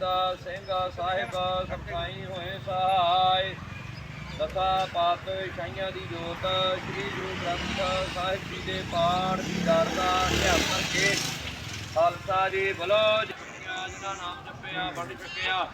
ਦਾ ਸਿੰਘ ਸਾਹਿਬ ਸਖਾਈ ਹੋਏ ਸਹਾਈ। ਤਥਾ ਪਾਤ ਛਾਈਆਂ ਦੀ ਜੋਤ, ਸ੍ਰੀ ਗੁਰੂ ਗ੍ਰੰਥ ਸਾਹਿਬ ਜੀ ਦੇ ਪਾਠ ਦੀ ਦਰਦਾ ਧਿਆਨ ਕਰਕੇ ਖਾਲਸਾ ਜੀ ਬਲੋ। ਜਿਨ੍ਹਾਂ ਜਿਹਨਾਂ ਨਾਮ ਜਪਿਆ, ਵੰਡ ਚੁੱਕਿਆ।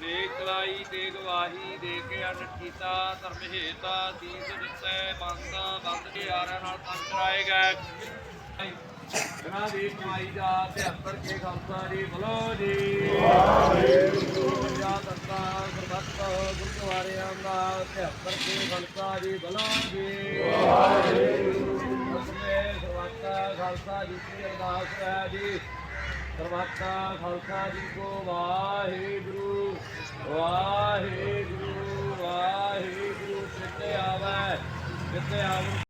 ਦੇਖ ਲਾਈ ਤੇ ਗਵਾਹੀ ਦੇ ਕੇ ਅਨ ਕੀਤਾ, ਧਰਮ ਹੇਤਾ ਤੀਸ ਦਿੱਤੇ ਮੰਦਾ ਬੰਦ ਦੇ ਆਰਾਂ ਨਾਲ ਤੰਗ ਕਰਾਏ ਗਏ। ਜਨਾ ਦੀ ਕਮਾਈ ਦਾ ਅਧਿਆਪਨ ਕੇ ਖਾਲਸਾ ਜੀ ਬਲੋ ਜੀ। ਵਾਹਿਗੁਰੂ। ਪੰਜਾਬ ਦਸਤਾ ਗੁਰਬਖਤ ਗੁਰਦੁਆਰਿਆਂ ਦਾ ਅਧਿਆਪਨ ਕੇ ਖਾਲਸਾ ਜੀ ਬਲੋ ਜੀ। ਵਾਹਿਗੁਰੂ। ਸਰਵਾਤਾ ਖਾਲਸਾ ਜੀ ਕੀ ਅਰਦਾਸ ਹੈ ਜੀ। ਸਰਵਾਤਾ ਖਾਲਸਾ ਜੀ ਕੋ ਵਾਹਿਗੁਰੂ ਵਾਹਿਗੁਰੂ ਵਾਹਿਗੁਰੂ ਕਿਤੇ ਆਵੇ ਕਿਤੇ ਆਵੇ।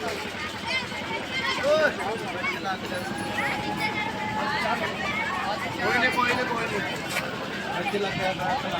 ਰੁਕੀਆਂ ਦੀਆਂ ਦਾਤਾਂ ਰੁਕੀਆਂ ਦੇ ਦੇਸ਼ਾਂ ਦੇ ਧਰਤੀ ਕਲਾ ਬਖਸ਼ੇ ਮੇਰਾ ਪ੍ਰਯਾਸ ਰੱਖਣਾ ਜੈਲ ਸੇਵਾ ਸਾਰੇ ਪੂਰੀ ਤੇਈ ਪਿਆਰੇ ਨਾਮ ਜਲੀ ਕਲਾ ਤੇਰੇ ਹਾਰੇ ਬਸਾ ਕਲਾ ਕੋਈ ਨਹੀਂ ਕੋਈ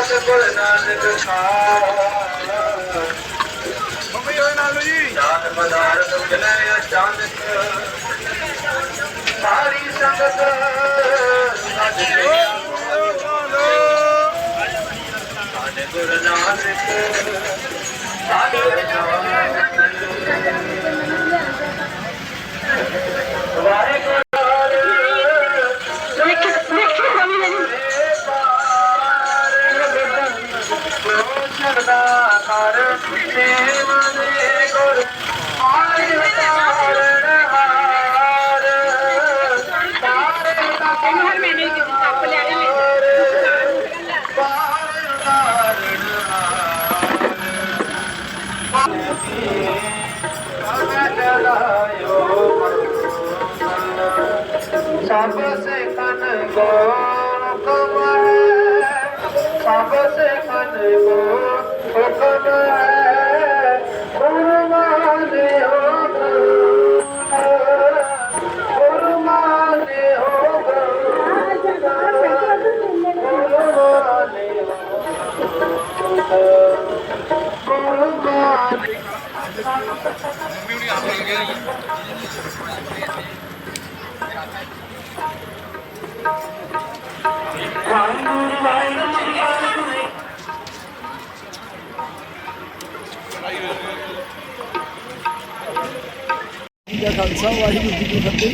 ਲੱਗਿਆ ਸਤਿਗੁਰ ਨਾਨਕ ਮੰਮੀ ਹੋਏ ਨਾਲ ਜੀ। ਜਾਨ ਪਦਾਰਥ ਮਿਲੇ ਅਚਾਨਕ। ਸਾਰੀ ਸੰਗਤ सब से कन गो कमर सब से कन गो कमर गुरु मान हो ਦਾ ਖਾਲਸਾ ਵਾਹਿਗੁਰੂ ਜੀ ਕੀ ਫਤਿਹ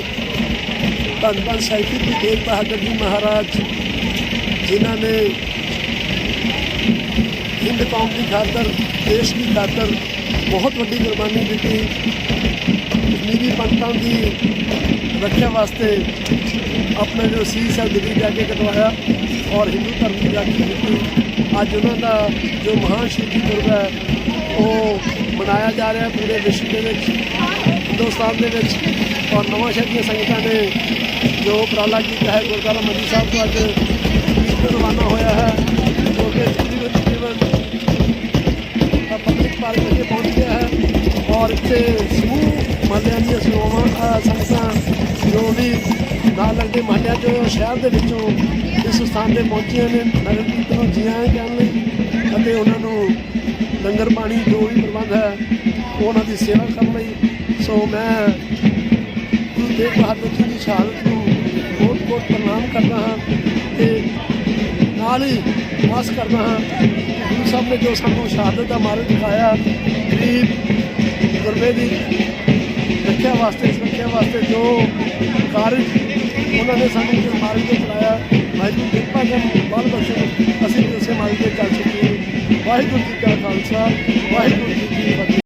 ਧੰਨ ਧੰਨ ਸਾਹਿਬ ਜੀ ਤੇਗ ਬਹਾਦਰ ਜੀ ਮਹਾਰਾਜ ਜਿਨ੍ਹਾਂ ਨੇ ਹਿੰਦ ਕੌਮ ਦੀ ਖਾਤਰ ਦੇਸ਼ ਦੀ ਖਾਤਰ ਬਹੁਤ ਵੱਡੀ ਕੁਰਬਾਨੀ ਦਿੱਤੀ। ਕਸ਼ਮੀਰੀ ਪੰਡਤਾਂ ਦੀ ਰੱਖਿਆ ਵਾਸਤੇ ਆਪਣਾ ਜੋ ਸੀਸ ਹੈ ਦਿੱਲੀ ਜਾ ਕੇ ਕਟਵਾਇਆ ਔਰ ਹਿੰਦੂ ਧਰਮ ਦੀ ਰਾਖੀ ਕੀਤੀ ਅੱਜ ਉਹਨਾਂ ਦਾ ਜੋ ਮਹਾਨ ਸ਼ਹੀਦੀ ਪੁਰਬ ਹੈ, ਉਹ ਮਨਾਇਆ ਜਾ ਰਿਹਾ ਪੂਰੇ ਵਿਸ਼ਵ ਦੇ ਵਿੱਚ, ਹਿੰਦੁਸਤਾਨ ਦੇ ਵਿੱਚ ਔਰ ਨਵਾਂ ਸ਼ਹਿਰ ਦੀਆਂ ਸੰਗਤਾਂ ਨੇ ਜੋ ਉਪਰਾਲਾ ਕੀਤਾ ਹੈ। ਗੁਰਦੁਆਰਾ ਮੰਡੀ ਸਾਹਿਬ ਤੋਂ ਅੱਜ ਰਵਾਨਾ ਹੋਇਆ ਹੈ, ਜੋ ਕਿ ਪਾਰਕ ਵਿਖੇ ਪਹੁੰਚ ਗਿਆ ਹੈ ਔਰ ਇੱਥੇ ਸਮੂਹ ਮਹੱਲਿਆਂ ਦੀਆਂ ਸੇਵਾਵਾਂ ਅ, ਸੰਗਤਾਂ ਜੋ ਵੀ ਨਾਲ ਲੱਗਦੇ ਮਹੱਲਿਆਂ ਚੋਂ ਸ਼ਹਿਰ ਦੇ ਵਿੱਚੋਂ ਇਸ ਸਥਾਨ ਤੇ ਪਹੁੰਚੀਆਂ ਨੇ ਨਗਰ ਕੀਰਤਨ ਨੂੰ ਜੀ ਆਇਆਂ ਕਹਿਣ ਲਈ ਅਤੇ ਉਹਨਾਂ ਨੂੰ ਲੰਗਰ ਪਾਣੀ ਜੋ ਵੀ ਪ੍ਰਬੰਧ ਹੈ ਉਹਨਾਂ ਦੀ ਸੇਵਾ ਕਰਨ ਲਈ। ਸੋ ਮੈਂ ਗੁਰੂ ਤੇਗ ਬਹਾਦਰ ਜੀ ਦੀ ਸ਼ਹਾਦਤ ਨੂੰ ਬਹੁਤ ਬਹੁਤ ਪ੍ਰਣਾਮ ਕਰਦਾ ਹਾਂ ਤੇ ਨਾਲ ਹੀ ਆਸ ਕਰਦਾ ਹਾਂ ਗੁਰੂ ਸਾਹਿਬ ਨੇ ਜੋ ਸਾਨੂੰ ਸ਼ਹਾਦਤ ਦਾ ਮਾਰਗ ਦਿਖਾਇਆ, ਗਰੀਬ ਗੁਰਬੇ ਦੀ ਰੱਖਿਆ ਵਾਸਤੇ, ਸੁਰੱਖਿਆ ਵਾਸਤੇ ਜੋ ਕਾਰਜ ਉਹਨਾਂ ਨੇ ਸਾਨੂੰ ਇਸ ਮਾਰਗ ਤੇ ਚਲਾਇਆ ਵਾਹਿਗੁਰੂ ਕਿਰਪਾ ਕਰਨ ਬਲ ਬਖਸ਼ਣ ਅਸੀਂ ਉਸੇ ਮਾਰਗ ਤੇ ਚੱਲ ਸਕੀਏ। ਵਾਹਿਗੁਰੂ ਜੀ ਕਾ ਖਾਲਸਾ, ਵਾਹਿਗੁਰੂ ਜੀ ਕੀ ਫਤਿਹ।